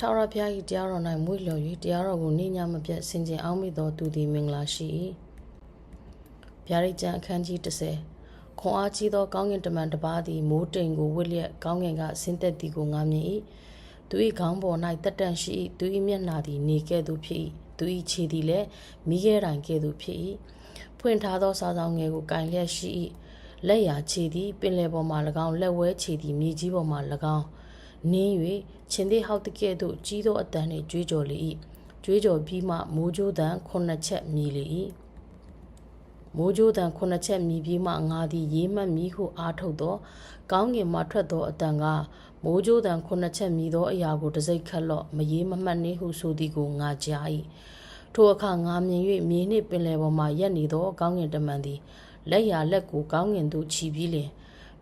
ထာဝရဘုရား၏တရားတော်၌မွေ့လျော်၍တရားတော်ကိုနေ့ညမပြတ်ဆင်ခြင်အောင်မိသောသူသည်မင်္ဂလာရှိ၏ဗျာဒိတ်ကျမ်းအခန်းကြီး30ခွန်အားကြီးသောကောင်းကင်တမန်တစ်ပါးသည်မိုးတိမ်ကိုဝစ်လျက်ကောင်းကင်ကဆင်းသက်သည်ကိုငါမြင်၏သူ၏ခေါင်းပေါ်၌တက်တန့်ရှိ၏သူ၏မျက်နှာသည်နေကဲ့သို့ဖြစ်၏သူ၏ခြေသည်လည်းမိခဲတိုင်ကဲ့သို့ဖြစ်၏ဖွင့်ထားသောစာဆောင်ငယ်ကိုကင်လျက်ရှိ၏လက်ရာခြေသည်ပင်လယ်ပေါ်မှ၎င်းလက်ဝဲခြေသည်မြေကြီးပေါ်မှ၎င်း နင်း၍ချင်းသေးဟောက်တကဲ့သို့ကြီးသောအတန်နှင့်ကြွေးကြော်လေ၏ကြွေးကြော်ပြီးမှမိုးကြိုးတန်ခုနှစ်ချက်မြည်လေ၏မိုးကြိုးတန်ခုနှစ်ချက်မြည်ပြီးမှငါသည်ရေးမှတ်မည်ဟုအားထုတ်သောကောင်းကင်မှထွက်သောအတန်ကမိုးကြိုးတန်ခုနှစ်ချက်မြည်သောအရာကိုတစိ့ခတ်လော့မရေးမမှတ်နှင့်ဟုဆိုသည်ကိုငါကြား၏ထိုအခါငါမြင်၍မြေနှင့်ပင်လယ်ပေါ်မှရက်နေသောကောင်းကင်တမန်သည်လက်ရာလက်ကိုကောင်းကင်သို့ခြီးပြီးလျှင်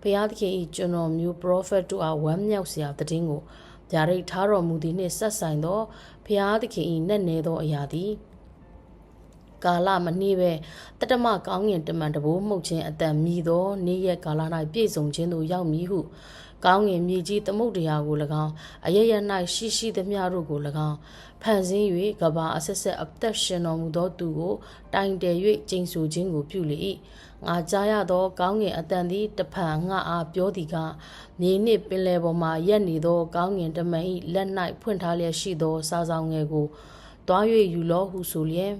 ဖျားသခင်၏ကျွန်တော်မျိုးပရောဖက်တို့အားဝမ်းမြောက်စရာတည်င်းကိုဗျာဒိတ်ထားတော်မူသည်နှင့်ဆက်ဆိုင်သောဖျားသခင်၏နက်နဲသောအရာသည် ကာလမနှေးပဲတတမကောင်းငင်တမန်တဘိုးမှုတ်ခြင်းအတန်မြည်သောနေ့ရက်ကာလ၌ပြည့်စုံခြင်းသို့ရောက်မည်ဟုကောင်းငင်မြေကြီးသမုတ်တရားကို၎င်းအရရ၌ရှိရှိသမျှတို့ကို၎င်းဖန်ဆင်း၍ကဘာအဆက်ဆက်အသက်ရှင်တော်မူသောသူကိုတိုင်တယ်၍ကျိန်ဆူခြင်းကိုပြုလေ၏ငါကြားရသောကောင်းငင်အတန်သည်တဖန်ငါအားပြောသည်ကမြေနှင့်ပင်လယ်ပေါ်မှရက်နေသောကောင်းငင်တမန်၏လက်၌ဖွင့်ထားလျက်ရှိသောစာဆောင်ငယ်ကိုတွား၍ယူလောဟုဆိုလျင်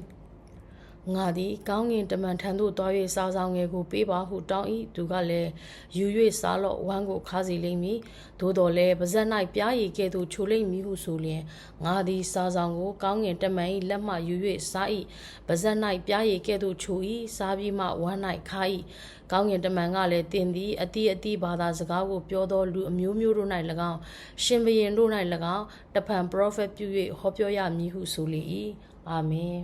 ငါသည်ကောင်းငင်တမန်ထံသို့တွား၍စားဆောင်ငယ်ကိုပေးပါဟုတောင်း၏သူကလည်းယူ၍စားလော့ဝမ်းကိုခါစီလိမ့်မည်သို့တော်လည်းပါဇက်၌ပြားရည်ကဲ့သို့ချိုလိမ့်မည်ဟုဆိုလျင်ငါသည်စားဆောင်ကိုကောင်းငင်တမန်၏လက်မှယူ၍စား၏ပါဇက်၌ပြားရည်ကဲ့သို့ချို၏စားပြီးမှဝမ်း၌ခါ၏ကောင်းငင်တမန်ကလည်းတင်သည်အတိအတိဘာသာစကားကိုပြောသောလူအမျိုးမျိုးတို့၌၎င်းရှင်ဘရင်တို့၌၎င်းတဖန်ပရောဖက်ပြု၍ဟောပြောရမည်ဟုဆိုလေ၏အာမင်